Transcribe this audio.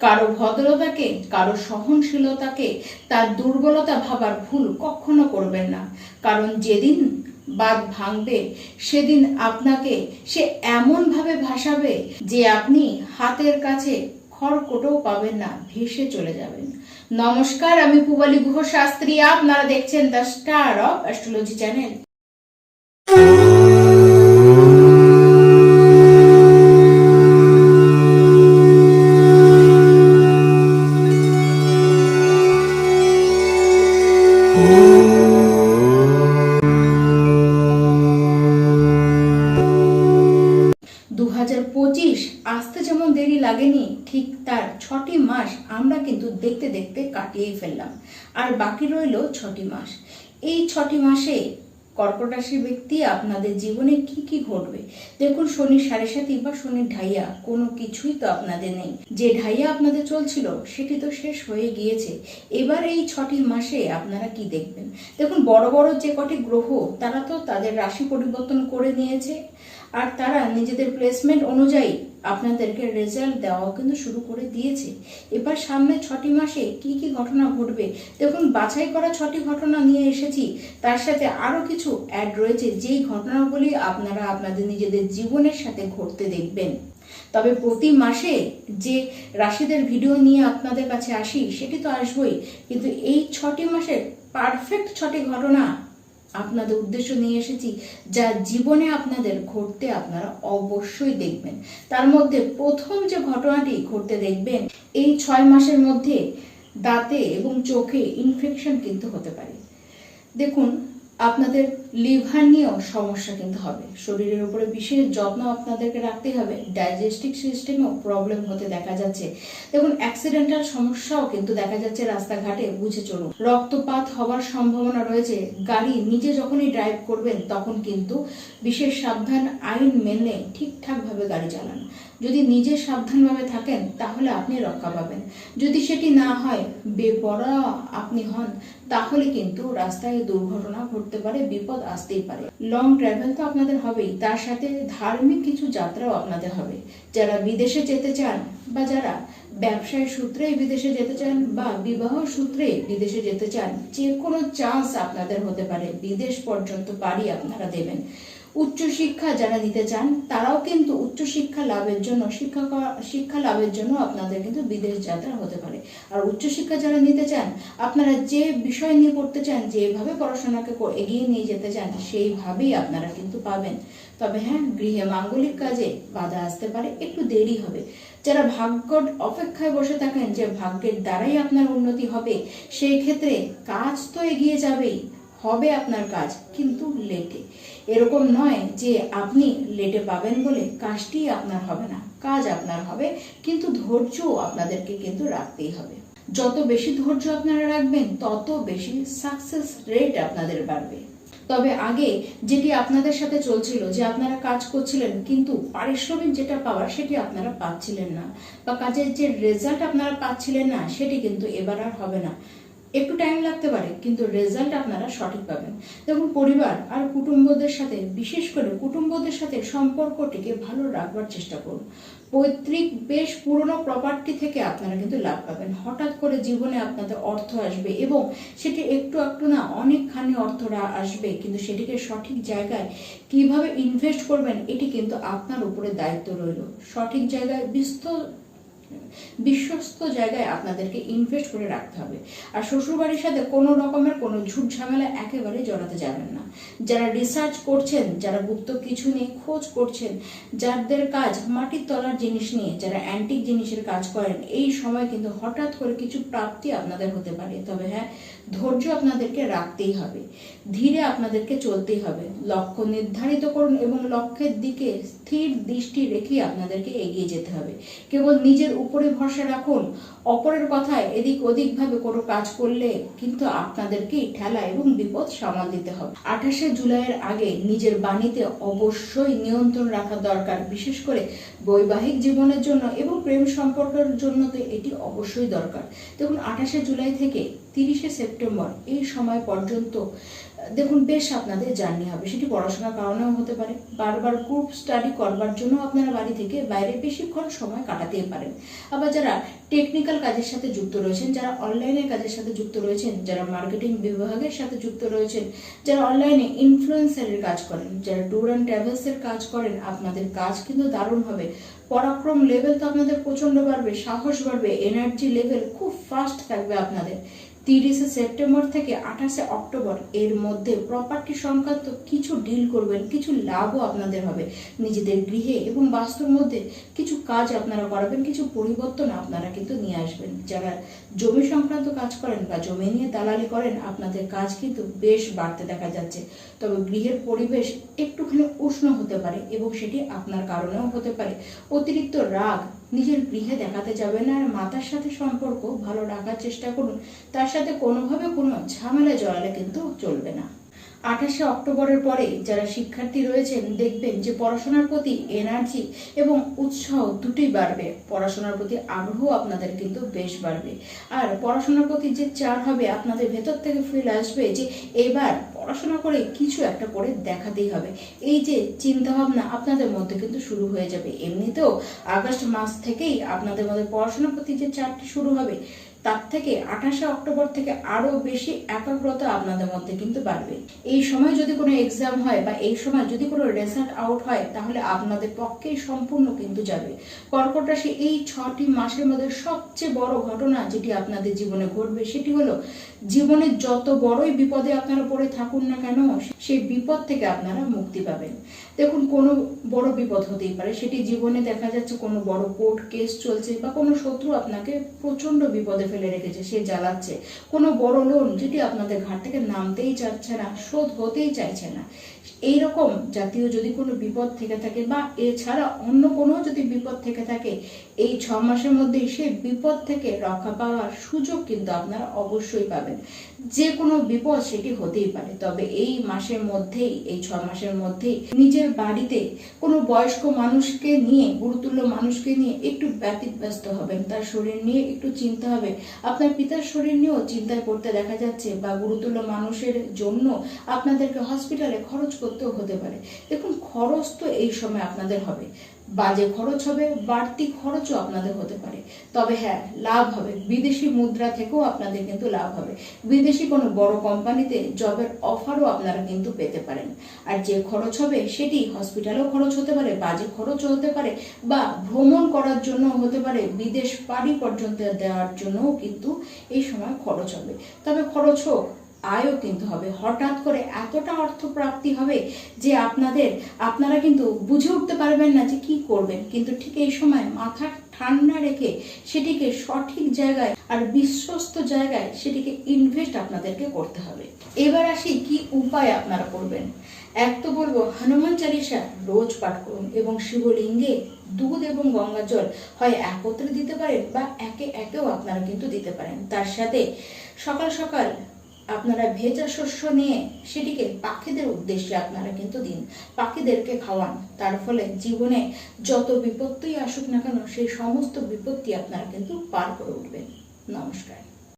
কারও ভদ্রতাকে, কারও সহনশীলতাকে তার দুর্বলতা ভাবার ভুল কখনো করবেন না। কারণ যেদিন বাদ ভাঙবে, সেদিন আপনাকে সে এমনভাবে ভাসাবে যে আপনি হাতের কাছে খড়কোটেও পাবেন না, ভেসে চলে যাবেন। নমস্কার, আমি পুবালি গুহ শাস্ত্রী আপনারা দেখছেন the star of astrology channel. ঠিক তার ছটি মাস আমরা কিন্তু দেখতে দেখতে কাটিয়েই ফেললাম। আর বাকি রইল ছটি মাস। এই ছটি মাসে কর্কট রাশির ব্যক্তি আপনাদের জীবনে কি কি ঘটবে? দেখুন, শনি সাড়ে সাথী বা শনির ঢাইয়া, কোনো কিছুই তো আপনাদের নেই। যে ঢাইয়া আপনাদের চলছিল, সেটি তো শেষ হয়ে গিয়েছে। এবার এই ছটি মাসে আপনারা কি দেখবেন? দেখুন, বড় বড় যে কটি গ্রহ, তারা তো তাদের রাশি পরিবর্তন করে নিয়েছে। আর তারা নিজেদের প্লেসমেন্ট অনুযায়ী আপনাদেরকে রেজাল্ট দেওয়াও কিন্তু শুরু করে দিয়েছে। এবার সামনে ছটি মাসে কি কি ঘটনা ঘটবে? দেখুন, বাছাই করা ছটি ঘটনা নিয়ে এসেছি। তার সাথে আরও কিছু অ্যাড রয়েছে, যেই ঘটনাগুলি আপনারা আপনাদের নিজেদের জীবনের সাথে ঘটতে দেখবেন। তবে প্রতি মাসে যে রাশিদের ভিডিও নিয়ে আপনাদের কাছে আসি, সেটি তো আসবই। কিন্তু এই ছটি মাসের পারফেক্ট ছটি ঘটনা আপনাদের উদ্দেশ্য নিয়ে এসেছি, যা জীবনে আপনাদের ঘটতে আপনারা অবশ্যই দেখবেন। তার মধ্যে প্রথম যে ঘটনাটি ঘটতে দেখবেন, এই ছয় মাসের মধ্যে দাঁতে এবং চোখে ইনফেকশন কিন্তু হতে পারে। দেখুন আপনাদের লিভার নিয়েও সমস্যা কিন্তু হবে। শরীরের উপরে বিশেষ যত্ন আপনাদেরকে রাখতে হবে। ডাইজেস্টিক সিস্টেমেও প্রবলেম হতে দেখা যাচ্ছে। দেখুন, অ্যাক্সিডেন্টাল সমস্যাও কিন্তু দেখা যাচ্ছে রাস্তাঘাটে, বুঝে চলুন। রক্তপাত হওয়ার সম্ভাবনা রয়েছে। গাড়ি নিজে যখনই ড্রাইভ করবেন, তখন কিন্তু বিশেষ সাবধান আইন মেনে ঠিকঠাকভাবে গাড়ি চালান। যদি নিজে সাবধানভাবে থাকেন, তাহলে আপনি রক্ষা পাবেন। যদি সেটি না হয় বেপরা আপনি হন তাহলে কিন্তু রাস্তায় দুর্ঘটনা ঘটতে পারে, বিপদ আসতেই পারে। লং ট্রাভেল তো আপনাদের হবেই, তার সাথে ধার্মিক কিছু যাত্রাও আপনাদের হবে। যারা বিদেশে যেতে চান বা যারা ব্যবসায় সূত্রে বিদেশে যেতে চান বা বিবাহ সূত্রে বিদেশে যেতে চান, যে কোনো চান্স আপনাদের হতে পারে। বিদেশ পর্যন্ত পাড়ি আপনারা দেবেন। উচ্চশিক্ষা যারা নিতে চান, তারাও কিন্তু উচ্চশিক্ষা লাভের জন্য, শিক্ষা শিক্ষা লাভের জন্য আপনাদের কিন্তু বিদেশ যাত্রা হতে পারে। আর উচ্চশিক্ষা যারা নিতে চান, আপনারা যে বিষয় নিয়ে পড়তে চান, যেভাবে পড়াশোনাকে এগিয়ে নিয়ে যেতে চান, সেইভাবেই আপনারা কিন্তু পাবেন। তবে হ্যাঁ গৃহে মাঙ্গলিক কাজে বাধা আসতে পারে, একটু দেরি হবে। যারা ভাগ্য অপেক্ষায় বসে থাকেন, যে ভাগ্যের দ্বারাই আপনার উন্নতি হবে, সেই ক্ষেত্রে কাজ তো এগিয়ে যাবেই। হবে আপনার কাজ, কিন্তু লেটে। এরকম নয় যে আপনি লেটে পাবেন বলে কাজটি আপনার হবে না। কাজ আপনার হবে, কিন্তু ধৈর্য আপনাদেরকে কিন্তু রাখতেই হবে। যত বেশি ধৈর্য আপনারা রাখবেন, তত বেশি সাকসেস রেট আপনাদের বাড়বে। তবে আগে যেটি আপনাদের সাথে চলছিল, যে আপনারা কাজ করছিলেন, কিন্তু পারিশ্রমিক যেটা পাওয়ার সেটি আপনারা পাচ্ছিলেন না, বা কাজের যে রেজাল্ট আপনারা পাচ্ছিলেন না, সেটি কিন্তু এবার আর হবে না। একটু টাইম লাগতে পারে, কিন্তু রেজাল্ট আপনারা সঠিক পাবেন। দেখুন, পরিবার আর কুটুম্বদের সাথে, বিশেষ করে কুটুম্বদের সাথে সম্পর্কটিকে ভালো রাখবার চেষ্টা করুন। পৈতৃক বেশ পুরনো প্রপার্টি থেকে আপনারা কিন্তু লাভ পাবেন। হঠাৎ করে জীবনে আপনাদের অর্থ আসবে এবং সেটি একটু একটু না অনেকখানি অর্থরা আসবে, কিন্তু সেটিকে সঠিক জায়গায় কীভাবে ইনভেস্ট করবেন, এটি কিন্তু আপনার উপরে দায়িত্ব রইল। সঠিক জায়গায় বিস্তর বিশ্বস্ত জায়গায় আপনাদেরকে ইনভেস্ট করে রাখতে হবে। আর শ্বশুরবাড়ির সাথে কোনো রকমের কোনো ঝুট ঝামেলা একেবারে জড়াতে যাবেন না। যারা রিসার্চ করছেন, যারা গুপ্ত কিছু নিয়ে খোঁজ করছেন, যাদের কাজ মাটির তলার জিনিস নিয়ে, যারা অ্যান্টিক জিনিসের কাজ করেন, এই সময় কিন্তু হঠাৎ করে কিছু প্রাপ্তি আপনাদের হতে পারে। তবে হ্যাঁ ধৈর্য আপনাদেরকে রাখতেই হবে। ধীরে আপনাদেরকে চলতেই হবে। লক্ষ্য নির্ধারিত করুন এবং লক্ষ্যের দিকে স্থির দৃষ্টি রেখে আপনাদেরকে এগিয়ে যেতে হবে। কেবল নিজের উপরে ভরসা রাখুন। অপরের কথায় এদিক ওদিক ভাবে কোনো কাজ করলে কিন্তু আপনাদেরকেই ঠেলা এবং বিপদ সামাল দিতে হবে। আঠাশে জুলাইয়ের আগে নিজের বাণীতে অবশ্যই নিয়ন্ত্রণ রাখা দরকার, বিশেষ করে বৈবাহিক জীবনের জন্য এবং প্রেম সম্পর্কের জন্য তো এটি অবশ্যই দরকার। দেখুন, আঠাশে জুলাই থেকে তিরিশে সেপ্টেম্বর, এই সময় পর্যন্ত দেখুন বেশ আপনাদের জার্নি হবে। সেটি পড়াশোনার কারণেও হতে পারে। বারবার গ্রুপ স্টাডি করবার জন্য আপনারা বাড়ি থেকে বাইরে বেশিক্ষণ সময় কাটাতেই পারেন। আবার যারা টেকনিক্যাল কাজের সাথে যুক্ত রয়েছেন, যারা অনলাইনের কাজের সাথে যুক্ত রয়েছেন, যারা মার্কেটিং বিভাগের সাথে যুক্ত রয়েছেন, যারা অনলাইনে ইনফ্লুয়েন্সারের কাজ করেন, যারা ট্যুর অ্যান্ড ট্রাভেলসের কাজ করেন, আপনাদের কাজ কিন্তু দারুণ হবে। পরাক্রম লেভেল তো আপনাদের প্রচণ্ড বাড়বে, সাহস বাড়বে এনার্জি লেভেল খুব ফাস্ট থাকবে আপনাদের। তিরিশে সেপ্টেম্বর থেকে আঠাশে অক্টোবর এর মধ্যে প্রপার্টি সংক্রান্ত কিছু ডিল করবেন, কিছু লাভও আপনাদের হবে। নিজেদের গৃহে এবং বাস্তুর মধ্যে কিছু কাজ আপনারা করাবেন, কিছু পরিবর্তন আপনারা কিন্তু নিয়ে আসবেন। যারা জমি সংক্রান্ত কাজ করেন বা জমি নিয়ে দালালি করেন, আপনাদের কাজ কিন্তু বেশ বাড়তে দেখা যাচ্ছে। তবে গৃহের পরিবেশ একটুখানি উষ্ণ হতে পারে এবং সেটি আপনার কারণেও হতে পারে। অতিরিক্ত রাগ নিজের গৃহে দেখাতে যাবেন না, আর মাতার সাথে সম্পর্ক ভালো রাখার চেষ্টা করুন। তার সাথে কোনোভাবে কোনো ঝামেলা জড়ালে কিন্তু চলবে না। আঠাশে অক্টোবরের পরে যারা শিক্ষার্থী রয়েছেন, দেখবেন যে পড়াশোনার প্রতি এনার্জি এবং উৎসাহ দুটোই বাড়বে। পড়াশোনার প্রতি আগ্রহ আপনাদের কিন্তু বেশ বাড়বে। আর পড়াশোনার প্রতি যে চার হবে আপনাদের ভেতর থেকে ফিল আসবে যে এবার পড়াশোনা করে কিছু একটা করে দেখাতেই হবে। এই যে চিন্তা ভাবনা আপনাদের মধ্যে কিন্তু শুরু হয়ে যাবে। এমনিতেও আগস্ট মাস থেকেই আপনাদের মধ্যে পড়াশোনার প্রতি যে চারটি শুরু হবে তার থেকে আঠাশে অক্টোবর থেকে আরও বেশি একাগ্রতা আপনাদের মধ্যে কিন্তু বাড়বে। এই সময় যদি কোনো এক্সাম হয় বা এই সময় যদি কোনো রেজাল্ট আউট হয়, তাহলে আপনাদের পক্ষেই সম্পূর্ণ কিন্তু যাবে। কর্কট রাশি এই ছটি মাসের মধ্যে সবচেয়ে বড় ঘটনা যেটি আপনাদের জীবনে ঘটবে, সেটি হলো জীবনে যত বড়ই বিপদে আপনারা পড়ে থাকুন না কেন, সেই বিপদ থেকে আপনারা মুক্তি পাবেন। দেখুন, কোনো বড় বিপদ হতেই পারে, সেটি জীবনে দেখা যাচ্ছে কোনো বড় কোর্ট কেস চলছে বা কোনো শত্রু আপনাকে প্রচণ্ড বিপদে ফেলে রেখেছে, সে জ্বালাচ্ছে। কোনো বড় লোন যেটি আপনাদের ঘাট থেকে নামতেই চাচ্ছে না, শোধ হতেই চাইছে না এই রকম জাতীয় যদি কোনো বিপদ থেকে থাকে বা এছাড়া অন্য কোনো যদি বিপদ থেকে থাকে এই ছ মাসের মধ্যে সেই বিপদ থেকে রক্ষা পাওয়ার সুযোগ কিন্তু আপনারা অবশ্যই পাবেন। যে কোনো বিপদ সেটি হতেই পারে, তবে এই মাসের মধ্যেই, এই ছ মাসের মধ্যেই নিজের বাড়িতে কোনো বয়স্ক মানুষকে নিয়ে, গুরুতুল্য মানুষকে নিয়ে একটু ব্যতিব্যস্ত হবেন। তার শরীর নিয়ে একটু চিন্তা হবে। আপনার পিতার শরীর নিয়েও চিন্তায় পড়তে দেখা যাচ্ছে বা গুরুতুল্য মানুষের জন্য আপনাদেরকে হসপিটালে খরচ করতেও হতে পারে। দেখুন, খরচ তো এই সময় আপনাদের হবে। বাজে খরচ হবে, বাড়তি খরচও আপনাদের হতে পারে। তবে হ্যাঁ লাভ হবে। বিদেশি মুদ্রা থেকেও আপনাদের কিন্তু লাভ হবে। বিদেশি কোনো বড় কোম্পানিতে জবের অফারও আপনারা কিন্তু পেতে পারেন। আর যে খরচ হবে সেটি হসপিটালেও খরচ হতে পারে, বাজে খরচও হতে পারে, বা ভ্রমণ করার জন্য হতে পারে, বিদেশ পাড়ি পর্যন্ত দেওয়ার জন্যও কিন্তু এই সময় খরচ হবে। তবে খরচ হোক আয়ও কিন্তু হবে। হঠাৎ করে এতটা অর্থ প্রাপ্তি হবে যে আপনাদের, আপনারা কিন্তু বুঝে উঠতে পারবেন না যে কি করবেন। কিন্তু ঠিক এই সময় মাথা ঠান্ডা রেখে সেটিকে সঠিক জায়গায় আর বিশ্বস্ত জায়গায় সেটিকে ইনভেস্ট আপনাদেরকে করতে হবে। এবার আসি কি উপায় আপনারা করবেন। এক তো বলব, হনুমান চালিসা রোজ পাঠ করুন এবং শিবলিঙ্গে দুধ এবং গঙ্গা জল হয় একত্রে দিতে পারেন বা একে একেও আপনারা কিন্তু দিতে পারেন। তার সাথে সকাল সকাল আপনারা ভেজা শস্য নিয়ে সেটিকে পাখিদের উদ্দেশ্যে আপনারা কিন্তু দিন। পাখিদেরকে খাওয়ান। তার ফলে জীবনে যত বিপত্তি আসুক না কেন, সেই সমস্ত বিপত্তি আপনারা কিন্তু পার করে উঠবেন। নমস্কার।